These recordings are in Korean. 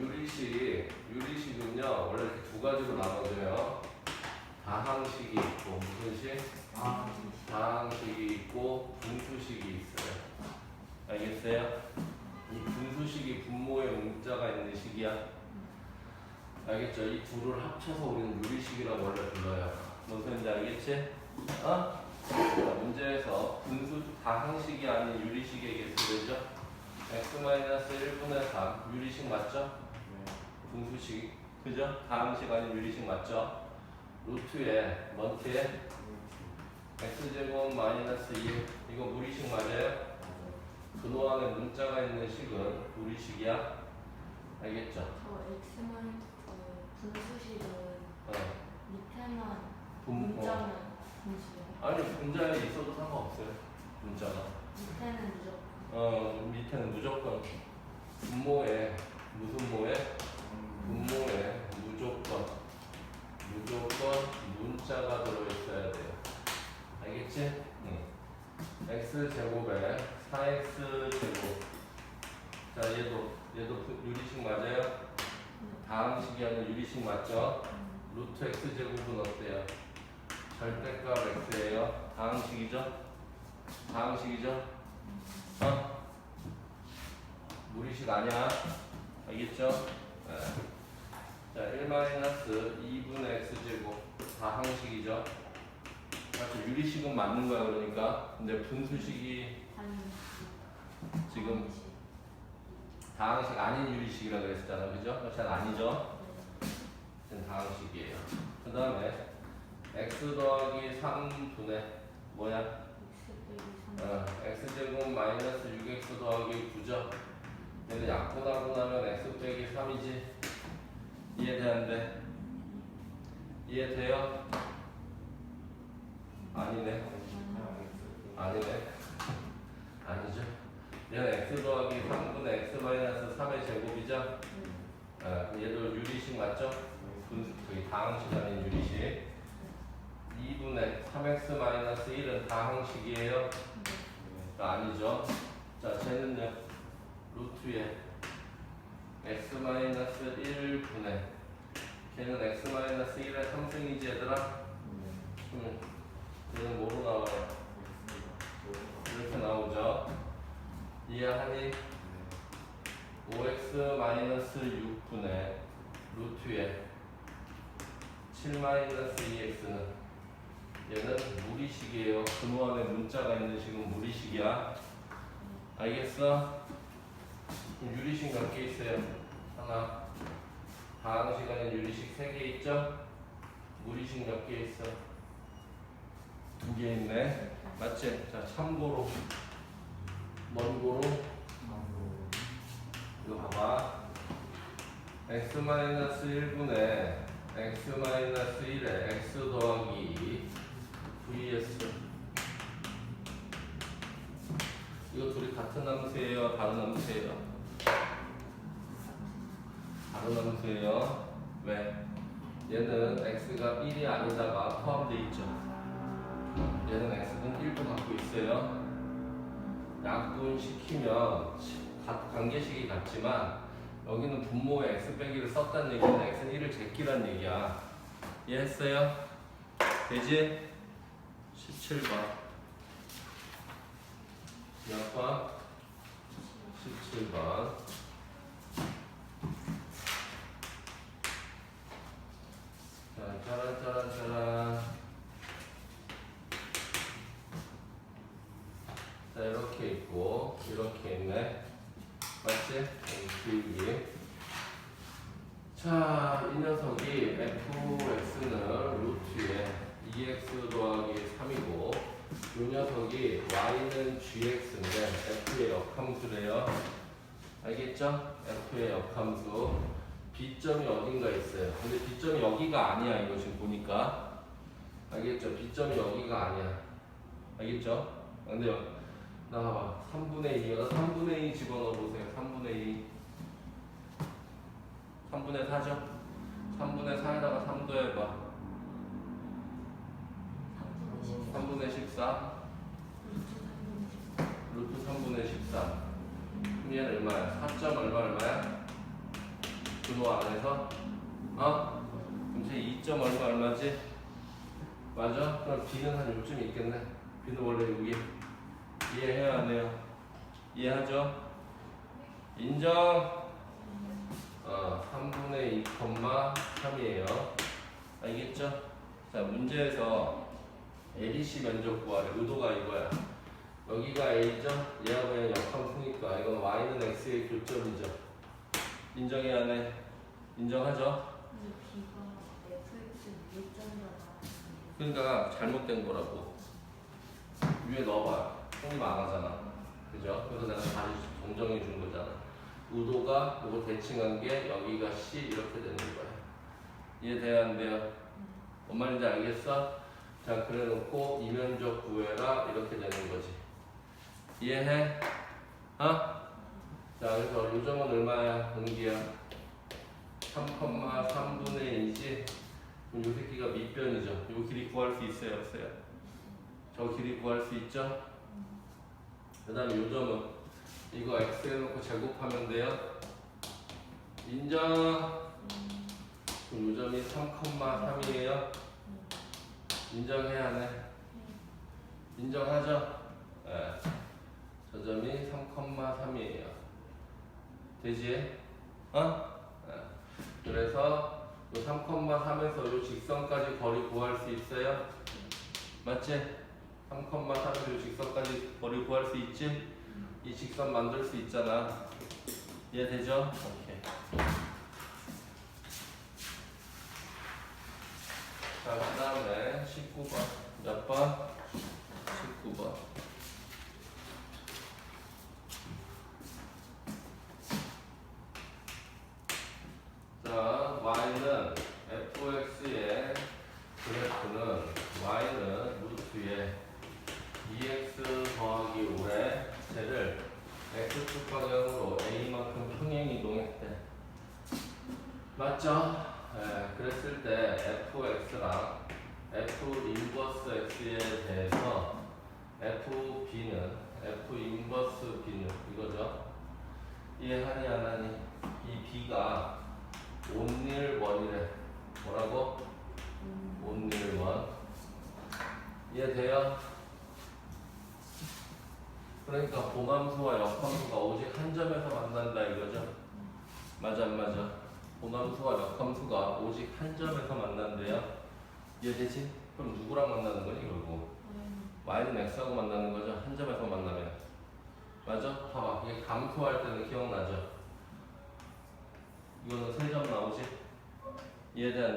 유리식, 유리식은요, 원래 이렇게 두 가지로 나눠져요. 다항식이 있고, 무슨 식? 아, 다항식이 있고, 분수식이 있어요. 알겠어요? 이 분수식이 분모에 문자가 있는 식이야. 알겠죠? 이 둘을 합쳐서 우리는 유리식이라고 원래 불러요. 무슨 소리인지 알겠지? 어? 자, 문제에서 분수 다항식이 아닌 유리식의 개수되죠? x-1분의 3 유리식 맞죠? 분수식 그죠? 다항식 아닌 유리식 맞죠? 루트에 먼트에 x제곱 마이너스 2 이거 무리식 맞아요? 근호 안에 문자가 있는 식은 무리식이야? 알겠죠? 저 X만 어, 분수식은 어. 밑에만 분, 어. 문자면 분수요. 아니 분자에 있어도 상관없어요 문자가 밑에는 무조건. 어 밑에는 무조건 분모에 무슨 모에? 분모에 무조건 무조건 문자가 들어있어야 돼요 알겠지? 응. x 제곱에 4x 제곱 자 얘도 얘도 그 유리식 맞아요? 다항식이 아닌 유리식 맞죠? 루트 x 제곱은 어때요? 절대값 x예요. 다항식이죠? 다항식이죠? 어? 무리식 아니야. 알겠죠? 네. 자, 1-2분의 x제곱 다항식이죠? 맞죠? 유리식은 맞는 거야 그러니까. 근데 분수식이. 지금. 다항식 아닌 유리식이라 그랬었잖아. 그죠? 잘 아니죠? 네. 지금 다항식이에요. 그 다음에 x 더하기 3분의 뭐야? X 빼기 3. 어, x제곱 마이너스 6x 더하기 9죠? 얘는 약분하고 나면 x 빼기 3이지? 이해되는데? 이해돼요? 아니네. 아니네. 아니죠? 얘는 x 더하기 3분의 x 마이너스 3의 제곱이죠? 어, 얘도 유리식 맞죠? 분, 저기 다항식 아닌 유리식. 2분의 3x 마이너스 1은 다항식이에요? 아니죠. 자, 쟤는요. 루트에 x 마이너스 1분의 걔는 x 마이너스 1의 3승이지 얘들아? 음. 얘는 뭐로 나와요? 이렇게 나오죠. 이해하니? 5x 마이너스 6분의 루트에 7 마이너스 2x는 얘는 무리식이에요. 근호 안에 문자가 있는 식은 무리식이야. 알겠어? 그럼 유리식 몇 개 있어요? 하나. 다항식 안에 유리식 3개 있죠? 무리식 몇 개 있어? 두 개 있네. 맞지? 자, 참고로. 먼고로. 이거 봐봐. x-1분의 x-1의 x 더하기 vs 이거 둘이 같은 함수예요? 다른 함수예요? 함수예요? 왜? 얘는 x가 1이 아니다가 포함되어 있죠. 얘는 x는 1도 갖고 있어요. 약분시키면 각 관계식이 같지만 여기는 분모에 x 빼기를 썼다는 얘기는 x는 1을 제끼란 얘기야. 이해했어요? 되지? 17번. 몇 번? 17번. 자, 짜란, 짜란, 짜란. 자, 이렇게 있고, 이렇게 있네. 맞지? 여기 기울기. 자, 이 녀석이 fx는 루트에 2x 더하기 3이고, 이 녀석이 y는 gx인데 f의 역함수래요. 알겠죠? f의 역함수. B점이 어딘가 있어요. 근데 b점이 여기가 아니야, 이거 지금 보니까. 알겠죠? b점이 여기가 아니야. 알겠죠? 근데 여- 나와봐. 3분의 2가 3분의 2 집어넣어 보세요. 3분의 2. 3분의 4죠? 3분의 4에다가 3 더해봐. 3분의 14. 루트 3분의 14. 그럼 얘는 얼마야? 4점 얼마 얼마야? 준호 안에서 어? 그럼 제 2점 얼마 얼마지? 맞아? 그럼 B는 한 요쯤 있겠네 B는 원래 여기 이해해야 안 해요? 이해하죠? 인정 어, 3분의 2,3이에요 알겠죠? 자 문제에서 ABC 면적 구하래 의도가 이거야 여기가 A죠? 얘하고 그냥 역함수니까 이건 Y는 X의 교점이죠 인정해야 해 인정하죠? 근데 B가 FX 위점이라 그러니까 잘못된 거라고 위에 넣어봐요 형님 안 하잖아 그죠? 그래서 내가 다시 정정해 준 거잖아 의도가 이거 대칭한 게 여기가 C 이렇게 되는 거야 이해돼야 안 돼요? 뭔 말인지 알겠어? 자 그래 놓고 이면적 구해라 이렇게 되는 거지 이해해? 어? 자 그래서 요점은 얼마야 은기야? 3,3분의 1이지 그럼 요 새끼가 밑변이죠 요 길이 구할 수 있어요 없어요? 저 길이 구할 수 있죠? 그 다음에 요점은 이거 x 해놓고 제곱하면 돼요 인정 그럼 요점이 3,3이에요 인정해야 하네 인정하죠? 예. 저 점이 3,3이에요 되지? 어? 예. 그래서 요 3,3에서 요 직선까지 거리 구할 수 있어요? 맞지? 3,3에서 요 직선까지 거리 구할 수 있지? 이 직선 만들 수 있잖아 이해되죠? 오케이 자, 그 다음에 19번. 몇 번? 19번. 자, y는 fx의 그래프는 y는 루트에 2x 더하기 5의 쟤를 x축 방향으로 a만큼 평행 이동했대. 맞죠? 예, 그랬을 때 fx랑 f 인버스 x에 대해서 fb는 f 인버스 b는 이거죠. 이해하니 안 하니? 이 b가 온일 원이래. 뭐라고? 온일 원. 이해돼요? 그러니까 보함수와 역함수가 오직 한 점에서 만난다 이거죠. 맞아 안 맞아? 보함수와 역함수가 오직 한 점에서 만난대요. 이해되지? 그럼 누구랑 만나는 거니 결국? y는 x하고 만나는 거죠. 한 점에서 만나면. 맞아? 봐봐. 이게 감소할 때는 기억나죠? 이거는 세 점 나오지?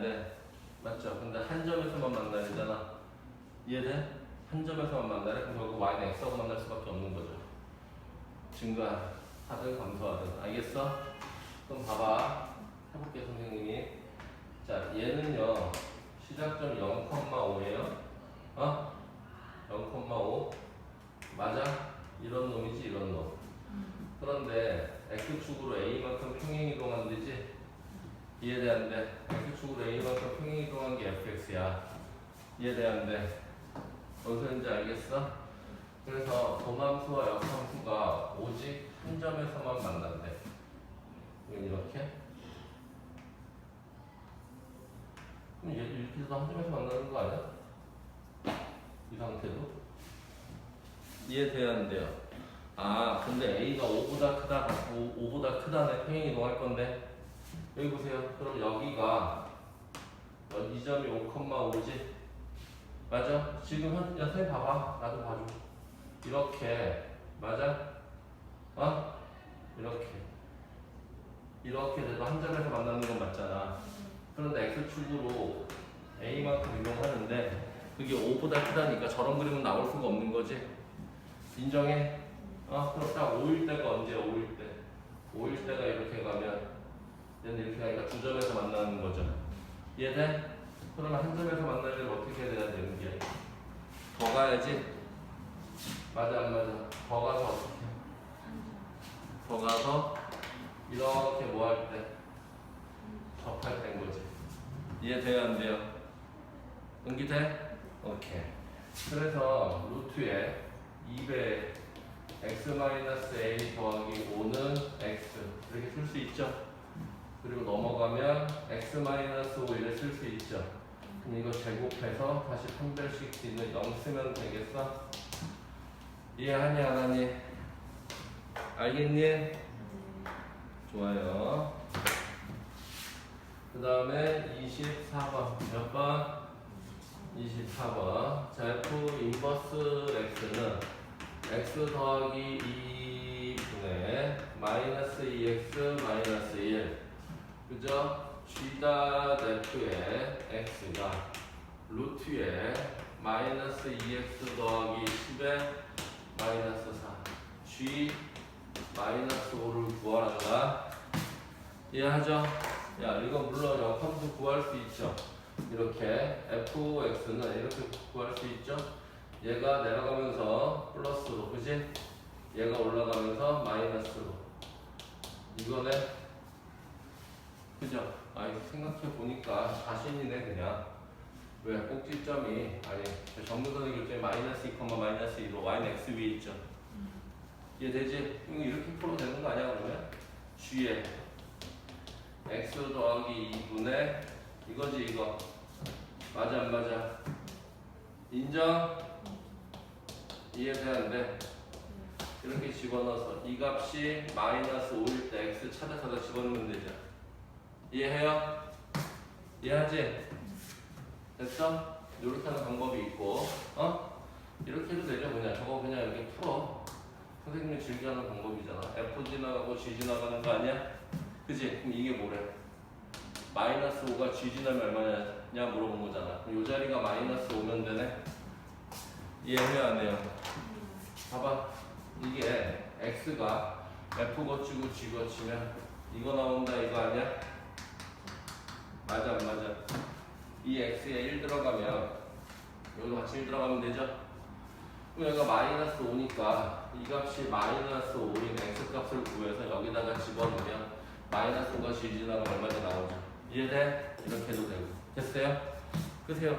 돼? 맞죠? 근데 한 점에서만 만나야 되잖아. 이해돼? 한 점에서만 만나래? 그럼 결국 y는 x하고 만날 수밖에 없는 거죠. 증가하든 감소하든. 알겠어? 그럼 봐봐. 해볼게 선생님이. 자, 얘는요. 시작점 0,5예요. 어? 0,5. 맞아? 이런 놈이지 이런 놈. 그런데 x축으로 a만큼 평행 이동한 데지? 돼? x축으로 a만큼 평행 이동한 게 fx야. 뭔 소린지 알겠어? 그래서 도함수와 역함수가 오직 한 점에서만 만난대. 이렇게. 그럼 얘도 이렇게 해서 한 점에서 만나는 거 아니야? 이 상태도? 이해돼야 안 돼요? 아, 근데 A가 5보다 크다, 5, 보다 크다네 평행 이동할 건데. 여기 보세요. 그럼 여기가 어, 이 점이 5,5지? 맞아? 지금 현, 야, 선생님 봐봐. 나도 봐줘. 이렇게. 맞아? 어? 이렇게. 이렇게 돼도 한 점에서 만나는 건 맞잖아. X축으로 A만큼 이동하는데 그게 5보다 크다니까 저런 그림은 나올 수가 없는 거지. 인정해? 어, 그럼 딱 5일 때가 언제야, 5일 때? 5일 때가 이렇게 가면 얘는 이렇게 가니까 두 점에서 만나는 거죠. 이해돼? 그러면 한 점에서 만나려면 어떻게 해야 되는 게? 더 가야지? 맞아, 안 맞아? 더 가서 어떻게 해? 더 가서 이렇게 뭐 할 때? 접할 때인 거지. 이해돼요, 안 돼요? 응기돼? 오케이. 그래서 루트에 2배 x-a 더하기 5는 x 이렇게 쓸 수 있죠? 그리고 넘어 들어가면 x 마이너스 5 이래 쓸수 있죠. 그럼 이거 제곱해서 다시 판별시키는 0 쓰면 되겠어? 이해하니 안 하니? 알겠니? 네. 좋아요. 그 다음에 24번. 몇 번? 24번. 자, F 인버스 X는 X 더하기 2분의 마이너스 2X 마이너스 1. 그죠? G다 F의 X가 루트에 마이너스 2X 더하기 10의 마이너스 4. G 마이너스 5를 구하란다. 이해하죠? 야, 이거 물론 역함수 구할 수 있죠. 이렇게 fx는 이렇게 구할 수 있죠. 얘가 내려가면서 플러스로, 그지? 얘가 올라가면서 마이너스로. 이거네. 그죠? 아, 이거 생각해 보니까 자신이네 그냥. 왜 꼭지점이 아니 정근선의 교점이 마이너스 2, 마이너스 2로 y는 x 위에 있죠. 이해되지? 이거 이렇게 풀어도 되는 거 아니야 그러면? g에 x 더하기 2분의 이거지 이거 맞아 안 맞아? 인정? 이해되는데 이렇게 집어넣어서 이 값이 마이너스 5일 때 x 찾아서 집어넣으면 되죠 이해해요? 이해하지? 됐어? 이렇게 하는 방법이 있고 어? 이렇게 해도 되죠 그냥 저거 그냥 이렇게 풀어 선생님이 즐겨하는 방법이잖아. F 지나가고 G 지나가는 거 아니야? 그지? 그럼 이게 뭐래? 마이너스 5가 G 지나면 얼마냐 물어본 거잖아. 그럼 이 자리가 마이너스 5면 되네? 해요? 봐봐. 이게 X가 F 거치고 G 거치면 이거 나온다 이거 아니야? 맞아 안 맞아? 이 X에 1 들어가면 여기도 같이 1 들어가면 되죠? 그럼 여기가 마이너스 5니까 이 값이 마이너스 5인 x 값을 구해서 여기다가 집어넣으면 마이너스 5가 g 지나가면 얼마나 나오죠? 이해돼? 이렇게 해도 되고 됐어요? 끄세요